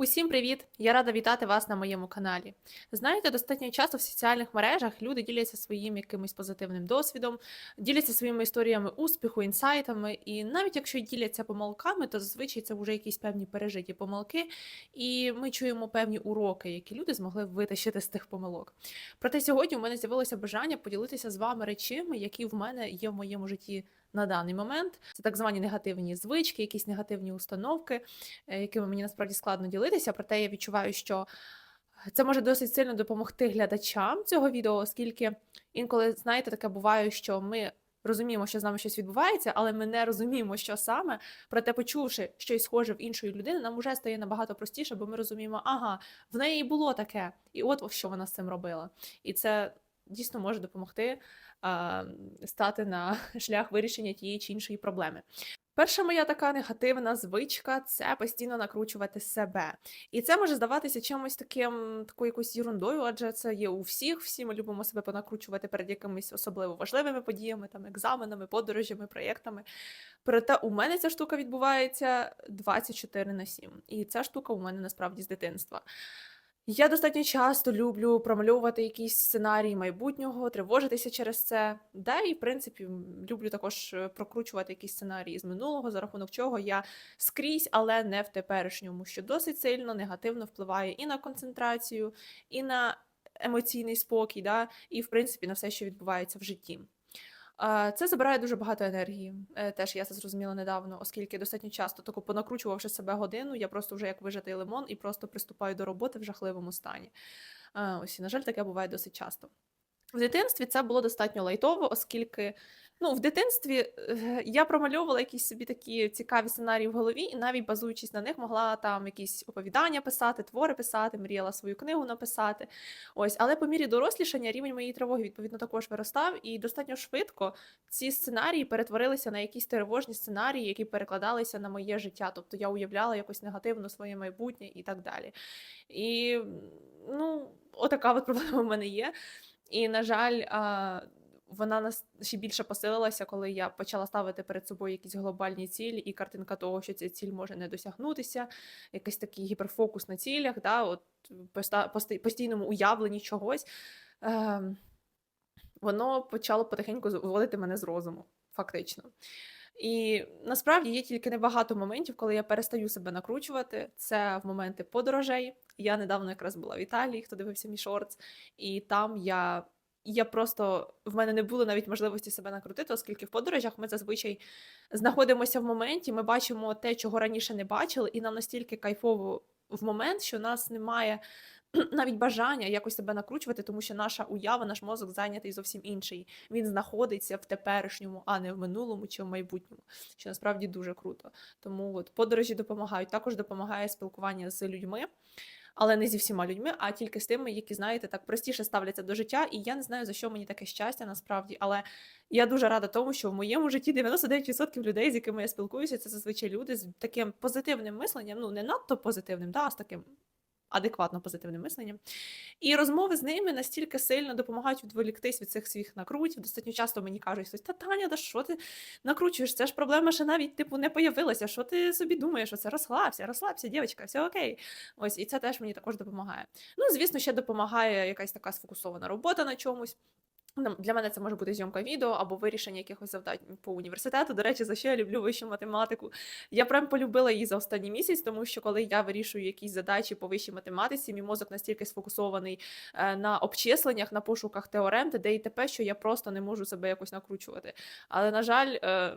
Усім привіт! Я рада вітати вас на моєму каналі. Знаєте, достатньо часто в соціальних мережах люди діляться своїм якимось позитивним досвідом, діляться своїми історіями успіху, інсайтами, і навіть якщо діляться помилками, то зазвичай це вже якісь певні пережиті помилки, і ми чуємо певні уроки, які люди змогли витащити з тих помилок. Проте сьогодні у мене з'явилося бажання поділитися з вами речами, які в мене є в моєму житті на даний момент. Це так звані негативні звички, якісь негативні установки, е, якими мені насправді складно ділитися. Проте я відчуваю, що це може досить сильно допомогти глядачам цього відео, оскільки інколи, знаєте, таке буває, що ми. Розуміємо, що з нами щось відбувається, але ми не розуміємо, що саме. Проте, почувши щось схоже в іншої людини, нам вже стає набагато простіше, бо ми розуміємо, ага, в неї було таке, і от що вона з цим робила. І це дійсно може допомогти а, стати на шлях вирішення тієї чи іншої проблеми. Перша моя така негативна звичка це постійно накручувати себе. І це може здаватися чимось таким, такою якоюсь ерундою, адже це є у всіх. Всі ми любимо себе понакручувати перед якимись особливо важливими подіями, там екзаменами, подорожами, проєктами. Проте у мене ця штука відбувається 24 на 7. І ця штука у мене насправді з дитинства. Я достатньо часто люблю промальовувати якісь сценарії майбутнього, тривожитися через це. Да, і в принципі люблю також е, прокручувати якісь сценарії з минулого, за рахунок чого я скрізь, але не в теперішньому, що досить сильно негативно впливає і на концентрацію, і на емоційний спокій, да, і в принципі на все, що відбувається в житті. Це забирає дуже багато енергії. Е, Теж я це зрозуміла недавно, оскільки достатньо часто, тако понакручувавши себе годину, я просто вже як вижатий лимон і просто приступаю до роботи в жахливому стані. Ось на жаль, таке буває досить часто. В дитинстві це було достатньо лайтово, оскільки ну, в дитинстві е, я промальовувала якісь собі такі цікаві сценарії в голові, і навіть базуючись на них, могла там якісь оповідання писати, твори писати, мріяла свою книгу написати. Ось, але по мірі дорослішання рівень моєї тривоги відповідно також виростав, і достатньо швидко ці сценарії перетворилися на якісь тривожні сценарії, які перекладалися на моє життя. Тобто я уявляла якось негативно своє майбутнє і так далі. І ну, отака от проблема в мене є. І, на жаль, вона нас ще більше посилилася, коли я почала ставити перед собою якісь глобальні цілі, і картинка того, що ця ціль може не досягнутися, якийсь такий гіперфокус на цілях, да, от постійному уявленні чогось. Ем, воно почало потихеньку виводити мене з розуму, фактично. І насправді є тільки небагато моментів, коли я перестаю себе накручувати. Це в моменти подорожей. Я недавно якраз була в Італії, хто дивився мій шортс, і там я. Я просто в мене не було навіть можливості себе накрутити, оскільки в подорожах ми зазвичай знаходимося в моменті, ми бачимо те, чого раніше не бачили, і нам настільки кайфово в момент, що у нас немає навіть бажання якось себе накручувати, тому що наша уява, наш мозок зайнятий зовсім інший. Він знаходиться в теперішньому, а не в минулому чи в майбутньому, що насправді дуже круто. Тому от подорожі допомагають. Також допомагає спілкування з людьми. Але не зі всіма людьми, а тільки з тими, які, знаєте, так простіше ставляться до життя. І я не знаю, за що мені таке щастя насправді. Але я дуже рада тому, що в моєму житті 99% людей, з якими я спілкуюся, це зазвичай люди з таким позитивним мисленням, ну не надто позитивним, да, а з таким адекватно позитивним мисленням. І розмови з ними настільки сильно допомагають відволіктись від цих своїх накрутів. Достатньо часто мені кажуть, та Таня, да що ти накручуєш? Це ж проблема ще навіть типу не появилася. Що ти собі думаєш? Оце розслабся, розслабся, дівчинка, все окей. Ось і це теж мені також допомагає. Ну, звісно, ще допомагає якась така сфокусована робота на чомусь. Ну, Для мене це може бути зйомка відео або вирішення якихось завдань по університету. До речі, за що я люблю вищу математику. Я прям полюбила її за останній місяць, тому що коли я вирішую якісь задачі по вищій математиці, мій мозок настільки сфокусований е, на обчисленнях, на пошуках теорем, де і т.п., що я просто не можу себе якось накручувати. Але на жаль, е,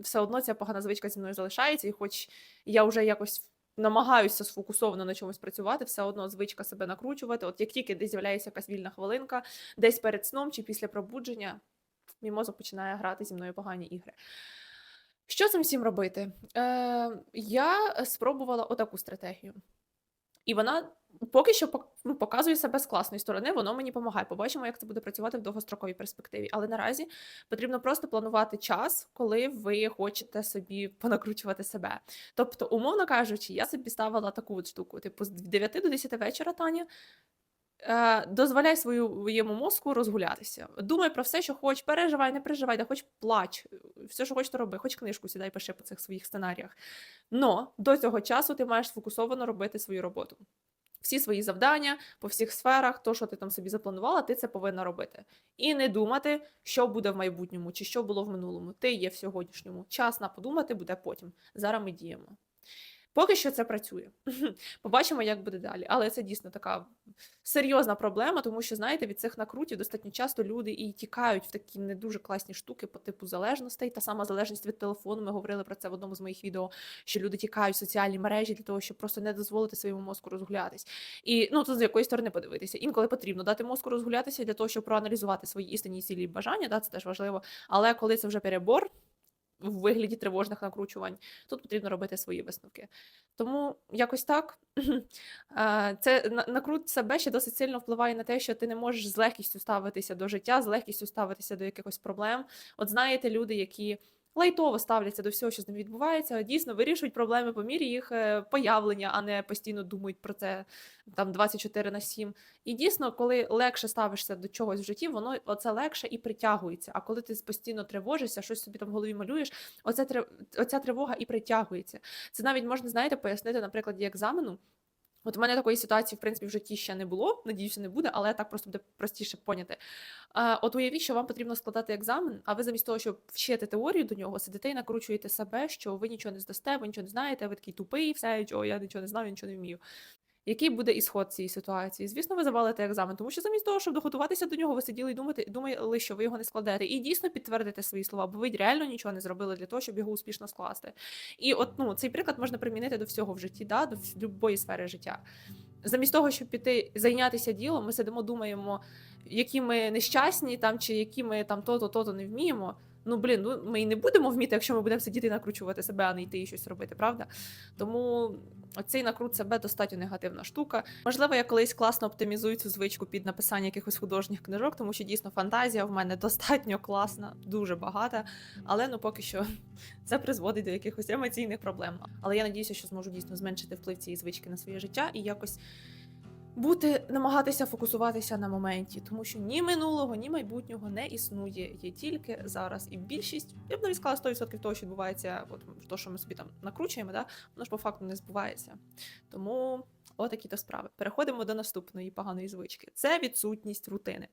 все одно ця погана звичка зі мною залишається, і хоч я вже якось намагаюся сфокусовано на чомусь працювати, все одно звичка себе накручувати. От як тільки десь з'являється якась вільна хвилинка, десь перед сном чи після пробудження, мій мозок починає грати зі мною погані ігри. Що цим всім робити? Е, Я спробувала отаку стратегію. І вона поки що ну, показує себе з класної сторони, воно мені допомагає. Побачимо, як це буде працювати в довгостроковій перспективі. Але наразі потрібно просто планувати час, коли ви хочете собі понакручувати себе. Тобто, умовно кажучи, я собі ставила таку от штуку: типу, з 9 до 10 вечора, Таня. Е, дозволяй своєму мозку розгулятися. Думай про все, що хочеш, переживай, не переживай, да хоч плач, все, що хочеш, то роби, хоч книжку сідай, пиши по цих своїх сценаріях. Но до цього часу ти маєш сфокусовано робити свою роботу. Всі свої завдання по всіх сферах, то, що ти там собі запланувала, ти це повинна робити. І не думати, що буде в майбутньому чи що було в минулому. Ти є в сьогоднішньому. Час на подумати буде потім. Зараз ми діємо. Поки що це працює. Побачимо, як буде далі. Але це дійсно така серйозна проблема, тому що, знаєте, від цих накрутів достатньо часто люди і тікають в такі не дуже класні штуки по типу залежностей. Та сама залежність від телефону. Ми говорили про це в одному з моїх відео, що люди тікають в соціальні мережі для того, щоб просто не дозволити своєму мозку розгулятись. І ну тут з якої сторони подивитися. Інколи потрібно дати мозку розгулятися для того, щоб проаналізувати свої істинні цілі і бажання. Да, це теж важливо. Але коли це вже перебор в вигляді тривожних накручувань. Тут потрібно робити свої висновки. Тому якось так це накрут себе ще досить сильно впливає на те, що ти не можеш з легкістю ставитися до життя, з легкістю ставитися до якихось проблем. От знаєте, люди, які. Лайтово ставляться до всього, що з ним відбувається, дійсно вирішують проблеми по мірі їх е, появлення, а не постійно думають про це там 24 на 7. І дійсно, коли легше ставишся до чогось в житті, воно оце легше і притягується. А коли ти постійно тривожишся, щось собі там в голові малюєш, оце оця тривога і притягується. Це навіть можна, знаєте, пояснити на прикладі екзамену. От у мене такої ситуації, в принципі, в житті ще не було, надіюся, не буде, але так просто буде простіше поняти. От уявіть, що вам потрібно складати екзамен, а ви замість того, щоб вчити теорію до нього, сидите і накручуєте себе, що ви нічого не здасте, ви нічого не знаєте, ви такий тупий, все, я нічого не знаю, нічого не вмію. Який буде ісход цієї ситуації? Звісно, ви завалите екзамен, тому що замість того, щоб доготуватися до нього, ви сиділи і думати, думали, що ви його не складете. І дійсно підтвердите свої слова, бо ви реально нічого не зробили для того, щоб його успішно скласти. І от ну цей приклад можна примінити до всього в житті, да, до будь-якої сфери життя. Замість того, щоб піти зайнятися ділом, ми сидимо, думаємо, які ми нещасні там, чи які ми там то-то, то-то не вміємо. Ну блін, ну ми і не будемо вміти, якщо ми будемо сидіти і накручувати себе, а не йти і щось робити, правда? Тому цей накрут себе достатньо негативна штука. Можливо, я колись класно оптимізую цю звичку під написання якихось художніх книжок, тому що дійсно фантазія в мене достатньо класна, дуже багата. Але ну поки що це призводить до якихось емоційних проблем. Але я надіюся, що зможу дійсно зменшити вплив цієї звички на своє життя і якось. Бути, намагатися фокусуватися на моменті, тому що ні минулого, ні майбутнього не існує. Є тільки зараз. І більшість, я б навіть сказала 100% того, що відбувається, от то, що ми собі там накручуємо, да, воно ж по факту не збувається. Тому отакі то справи. Переходимо до наступної поганої звички. Це відсутність рутини.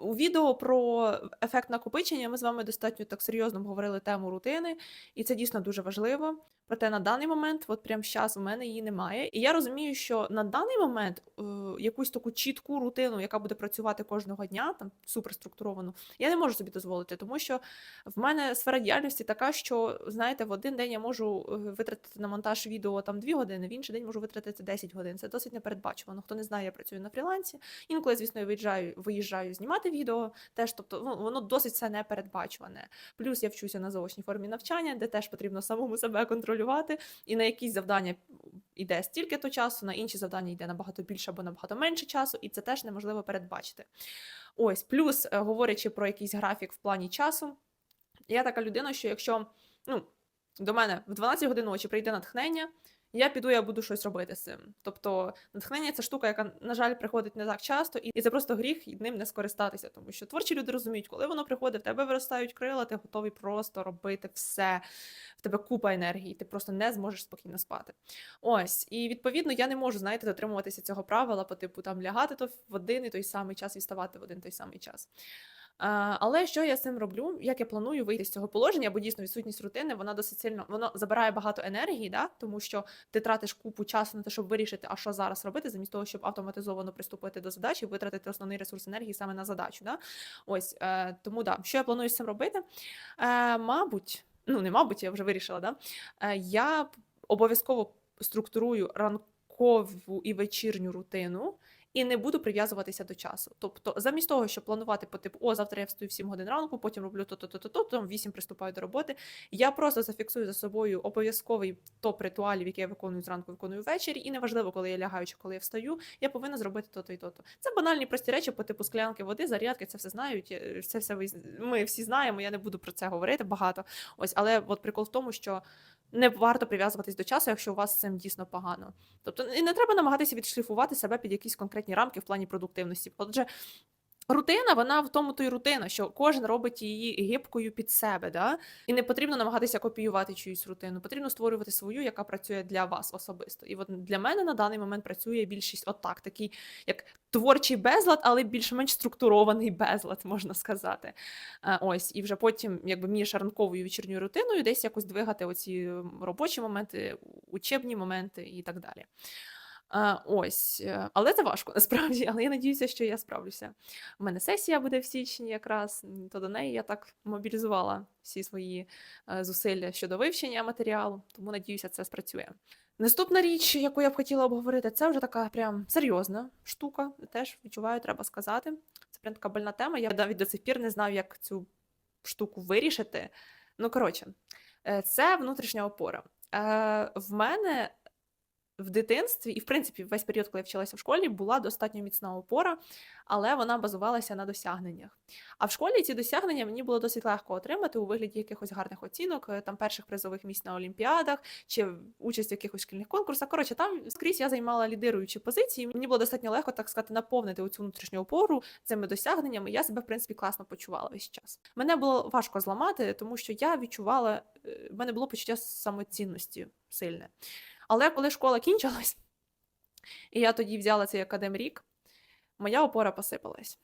У відео про ефект накопичення ми з вами достатньо так серйозно говорили тему рутини, і це дійсно дуже важливо. Проте на даний момент, от прямо зараз, у мене її немає. І я розумію, що на даний момент е, якусь таку чітку рутину, яка буде працювати кожного дня, там суперструктуровану, я не можу собі дозволити, тому що в мене сфера діяльності така, що знаєте, в один день я можу е, витратити на монтаж відео там 2 години, в інший день можу витратити 10 годин. Це досить непередбачувано. Хто не знає, я працюю на фрілансі. Інколи, звісно, я виїжджаю, виїжджаю знімати відео. Теж, тобто, ну, воно досить все непередбачуване. Плюс я вчуся на заочній формі навчання, де теж потрібно самому себе контролювати. І на якісь завдання йде стільки то часу, на інші завдання йде набагато більше або набагато менше часу, і це теж неможливо передбачити. Ось, плюс, е, говорячи про якийсь графік в плані часу, я така людина, що якщо ну, до мене в 12 годин ночі прийде натхнення, я піду, я буду щось робити з цим. Тобто, натхнення це штука, яка, на жаль, приходить не так часто, і це просто гріх ним не скористатися, тому що творчі люди розуміють, коли воно приходить, в тебе виростають крила, ти готовий просто робити все. В тебе купа енергії, ти просто не зможеш спокійно спати. Ось, і відповідно я не можу, знаєте, дотримуватися цього правила, по типу там лягати то в один і той самий час і вставати в один той самий час. Але що я з цим роблю? Як я планую вийти з цього положення, бо дійсно відсутність рутини, вона досить сильно воно забирає багато енергії, да? тому що ти тратиш купу часу на те, щоб вирішити, а що зараз робити, замість того, щоб автоматизовано приступити до задачі, витратити основний ресурс енергії саме на задачу. Да? Ось е, тому да, що я планую з цим робити? Е, Мабуть, ну не мабуть, я вже вирішила, да? Е, я обов'язково структурую ранкову і вечірню рутину і не буду прив'язуватися до часу. Тобто, замість того, щоб планувати по типу, о, завтра я встаю в 7 годин ранку, потім роблю то-то, то-то, то, там 8 приступаю до роботи. Я просто зафіксую за собою обов'язковий топ ритуалів, які я виконую зранку, виконую ввечері, і неважливо, коли я лягаю чи коли я встаю, я повинна зробити то-то і то-то. Це банальні прості речі, по типу склянки води, зарядки, це все знають. е, Це все ви ми всі знаємо. Я не буду про це говорити багато. Ось, але от прикол в тому, що. Не варто прив'язуватись до часу, якщо у вас з цим дійсно погано. Тобто і не треба намагатися відшліфувати себе під якісь конкретні конкретні рамки в плані продуктивності. Отже, Рутина, вона в тому то й рутина, що кожен робить її гибкою під себе, да? і не потрібно намагатися копіювати чиюсь рутину. Потрібно створювати свою, яка працює для вас особисто. І от для мене на даний момент працює більшість отак, такий як творчий безлад, але більш-менш структурований безлад, можна сказати. Ось, і вже потім, якби між ранковою вечірньою рутиною, десь якось двигати оці робочі моменти, учебні моменти і так далі. Е, Ось, е, але це важко насправді, але я надіюся, що я справлюся. У мене сесія буде в січні якраз, то до неї я так мобілізувала всі свої е, зусилля щодо вивчення матеріалу, тому надіюся, це спрацює. Наступна річ, яку я б хотіла обговорити, це вже така прям серйозна штука. Теж відчуваю, треба сказати. Це прям така больна тема. Я навіть до сих пір не знаю, як цю штуку вирішити. Ну, коротше, це внутрішня опора. В мене в дитинстві, і в принципі весь період, коли я вчилася в школі, була достатньо міцна опора, але вона базувалася на досягненнях. А в школі ці досягнення мені було досить легко отримати у вигляді якихось гарних оцінок, е, там перших призових місць на олімпіадах чи участь в якихось шкільних конкурсах. Коротше, там скрізь я займала лідируючі позиції. Мені було достатньо легко, так сказати, наповнити оцю внутрішню опору цими досягненнями. Я себе в принципі класно почувала весь час. Мене було важко зламати, тому що я відчувала, е, в мене було почуття самоцінності сильне. Але коли школа кінчилась, і я тоді взяла цей академрік, моя опора посипалась.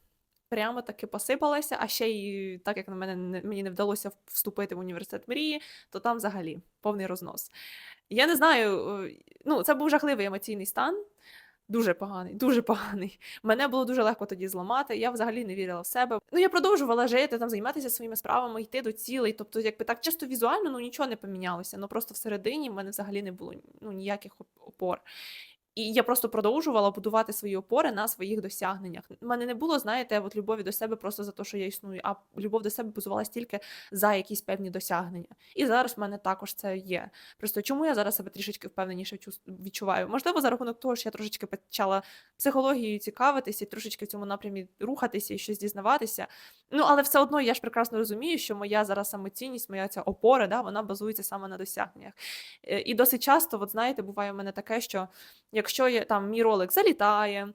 Прямо таки посипалася, а ще й так як на мене не- мені не вдалося вступити в університет мрії, то там взагалі повний рознос. Я не знаю, е, ну це був жахливий емоційний стан. Дуже поганий, дуже поганий. Мене було дуже легко тоді зламати. Я взагалі не вірила в себе. Ну я продовжувала жити, там займатися своїми справами, йти до цілей. Тобто, якби так чисто візуально, ну нічого не помінялося. Ну просто всередині в мене взагалі не було ну, ніяких опор. І я просто продовжувала будувати свої опори на своїх досягненнях. У мене не було, знаєте, от любові до себе просто за те, що я існую, а любов до себе базувалась тільки за якісь певні досягнення. І зараз в мене також це є. Просто чому я зараз себе трішечки впевненіше відчуваю? Можливо, за рахунок того, що я трошечки почала психологією цікавитися трошечки в цьому напрямі рухатися і щось дізнаватися. Ну, але все одно я ж прекрасно розумію, що моя зараз самоцінність, моя ця опора, да, вона базується саме на досягненнях. Е, І досить часто, от знаєте, буває в мене таке, що якщо є, там мій ролик залітає.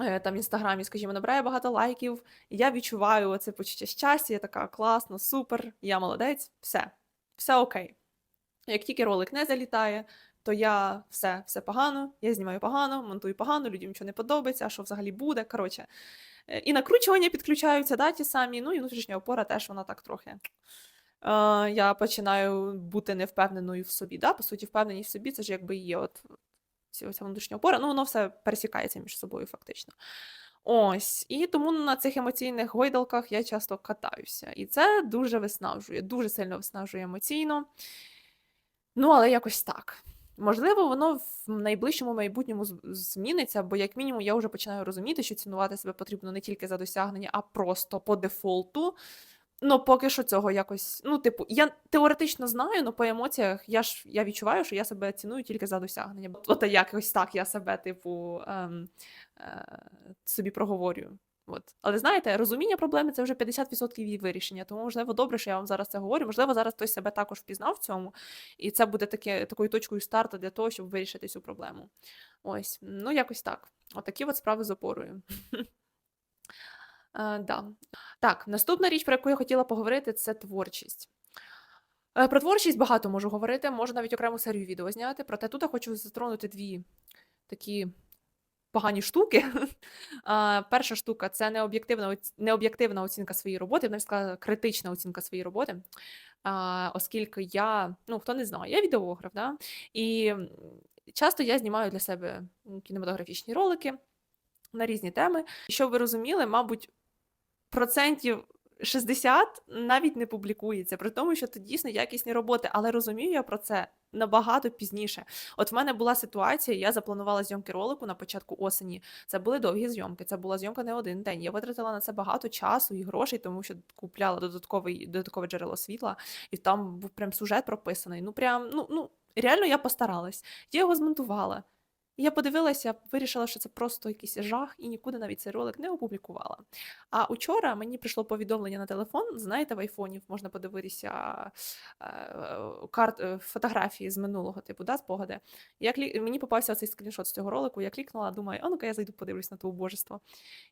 е, Там в інстаграмі, скажімо, набирає багато лайків, і я відчуваю це почуття щастя, я така класно, супер, я молодець, все, все окей. Як тільки ролик не залітає, то я все, все погано, я знімаю погано, монтую погано, людям нічого не подобається, а що взагалі буде. Коротше. Е, І накручування підключаються, да, ті самі, ну і внутрішня опора теж вона так трохи. Е, я починаю бути невпевненою в собі. Да? По суті, впевненість в собі це ж якби є от ця внутрішня опора, ну воно все пересікається між собою, фактично. Ось, і тому на цих емоційних гойдалках я часто катаюся. І це дуже виснажує, дуже сильно виснажує емоційно. Ну, але якось так. Можливо, воно в найближчому майбутньому зміниться, бо, як мінімум, я вже починаю розуміти, що цінувати себе потрібно не тільки за досягнення, а просто по дефолту. Ну, поки що цього якось. Ну, типу, я теоретично знаю, але по емоціях я ж я відчуваю, що я себе ціную тільки за досягнення. От якось так я себе, типу, ем, е, собі проговорюю. От. Але знаєте, розуміння проблеми це вже 50% її вирішення. Тому, можливо, добре, що я вам зараз це говорю. Можливо, зараз хтось себе також впізнав в цьому, і це буде таке, такою точкою старту для того, щоб вирішити цю проблему. Ось, ну якось так. Отакі от справи з опорою. Е, да. Так, наступна річ, про яку я хотіла поговорити, це творчість. Е, Про творчість багато можу говорити, можу навіть окрему серію відео зняти. Проте тут я хочу затронути дві такі погані штуки. Перша штука це необ'єктивна, необ'єктивна оцінка своєї роботи, я б сказала, критична оцінка своєї роботи. Оскільки я, ну хто не знає, я відеограф, да? і часто я знімаю для себе кінематографічні ролики на різні теми. Щоб ви розуміли, мабуть, процентів 60 навіть не публікується, при тому, що це дійсно якісні роботи, але розумію я про це набагато пізніше. От в мене була ситуація, я запланувала зйомки ролику на початку осені. Це були довгі зйомки, це була зйомка не один день. Я витратила на це багато часу і грошей, тому що купляла додатковий, додаткове джерело світла, і там був прям сюжет прописаний. Ну, прям, ну, ну реально я постаралась. Я його змонтувала. І я подивилася, вирішила, що це просто якийсь жах, і нікуди навіть цей ролик не опублікувала. А учора мені прийшло повідомлення на телефон. Знаєте, в айфоні можна подивитися е, карт, е, фотографії з минулого типу, да, спогади. Я клі... Мені попався цей скріншот з цього ролику. Я клікнула, думаю, ну-ка я зайду подивлюсь на то убожество.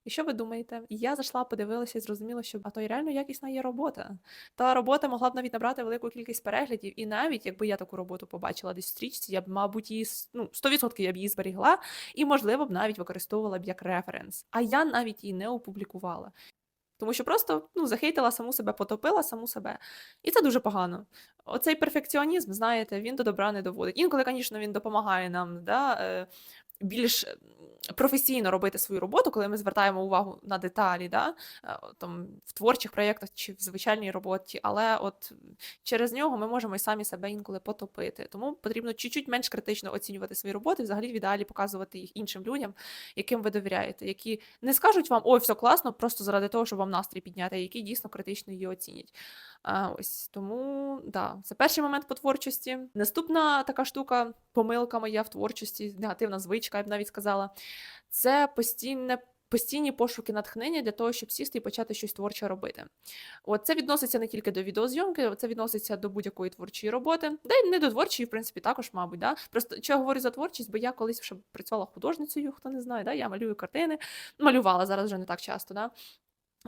І що ви думаєте? Я зайшла, подивилася і зрозуміла, що а то й реально якісна є робота. Та робота могла б навіть набрати велику кількість переглядів, і навіть якби я таку роботу побачила десь в стрічці, я б, мабуть, її ну, 100% я б її зберігла, і, можливо, б навіть використовувала б як референс. А я навіть її не опублікувала. Тому що просто ну, захейтила саму себе, потопила саму себе. І це дуже погано. Оцей перфекціонізм, знаєте, він до добра не доводить. Інколи, звісно, він допомагає нам да, е, більш професійно робити свою роботу, коли ми звертаємо увагу на деталі, да, е, там, в творчих проєктах чи в звичайній роботі. Але от через нього ми можемо і самі себе інколи потопити. Тому потрібно чуть-чуть менш критично оцінювати свої роботи, взагалі в ідеалі показувати їх іншим людям, яким ви довіряєте, які не скажуть вам, ой, все класно, просто заради того, щоб вам настрій підняти, а які дійсно критично її оцінять. А, ось тому да, це перший момент по творчості. Наступна така штука, помилка моя в творчості, негативна звичка, я б навіть сказала, це постійне. Постійні пошуки натхнення для того, щоб сісти і почати щось творче робити. От це відноситься не тільки до відеозйомки, це відноситься до будь-якої творчої роботи, да й не до творчої, в принципі, також, мабуть. Да? Просто що я говорю за творчість, бо я колись ще працювала художницею, хто не знає, да? я малюю картини, малювала зараз вже не так часто. Да?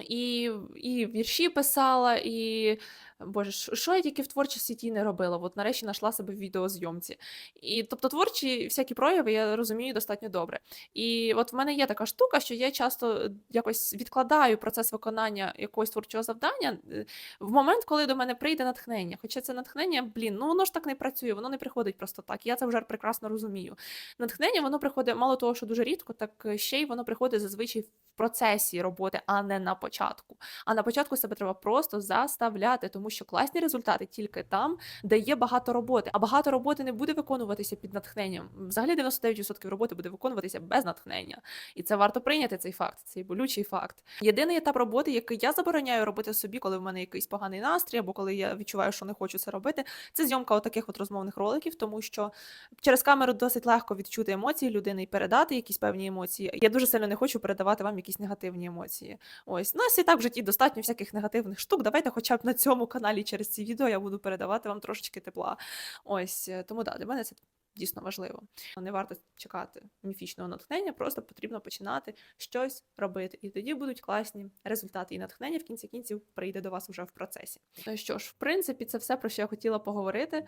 І, і вірші писала, і Боже, що я тільки в творчості тій не робила? От нарешті знайшла себе в відеозйомці. І тобто творчі всякі прояви я розумію достатньо добре. І от в мене є така штука, що я часто е, якось відкладаю процес виконання якогось творчого завдання е, в момент, коли до мене прийде натхнення. Хоча це натхнення, блін, ну воно ж так не працює, воно не приходить просто так. Я це вже прекрасно розумію. Натхнення воно приходить мало того, що дуже рідко, так е, ще й воно приходить зазвичай в процесі роботи, а не на початку. А на початку себе треба просто заставляти, тому що класні результати тільки там, де є багато роботи. А багато роботи не буде виконуватися під натхненням. Взагалі 99% роботи буде виконуватися без натхнення. І це варто прийняти цей факт, цей болючий факт. Єдиний етап роботи, який я забороняю робити собі, коли в мене якийсь поганий настрій, або коли я відчуваю, що не хочу це робити, це зйомка отаких от розмовних роликів, тому що через камеру досить легко відчути емоції людини і передати якісь певні емоції. Я дуже сильно не хочу передавати вам якісь негативні емоції. Ось нас і так в житті достатньо всяких негативних штук. Давайте, хоча б на цьому каналі через ці відео я буду передавати вам трошечки тепла. Ось е, тому да, для мене це дійсно важливо. Не варто чекати міфічного натхнення, просто потрібно починати щось робити. І тоді будуть класні результати. І натхнення в кінці кінців прийде до вас уже в процесі. Ну що ж, в принципі, це все про що я хотіла поговорити.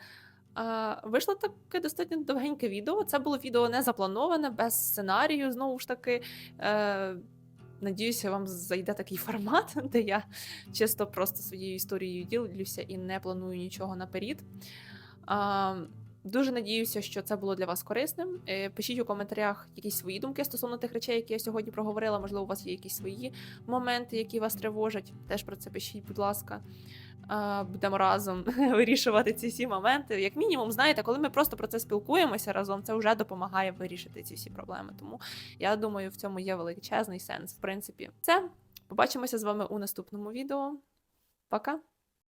Вийшло таке достатньо довгеньке відео. Це було відео не заплановане, без сценарію, знову ж таки. Е, Надіюся, вам зайде такий формат, де я чисто просто своєю історією ділюся і не планую нічого наперед. Дуже надіюся, що це було для вас корисним. Е, Пишіть у коментарях якісь свої думки стосовно тих речей, які я сьогодні проговорила. Можливо, у вас є якісь свої моменти, які вас тривожать. Теж про це пишіть, будь ласка. Будемо разом вирішувати ці всі моменти. Як мінімум, знаєте, коли ми просто про це спілкуємося разом, це вже допомагає вирішити ці всі проблеми. Тому я думаю, в цьому є величезний сенс. В принципі, це побачимося з вами у наступному відео. Пока!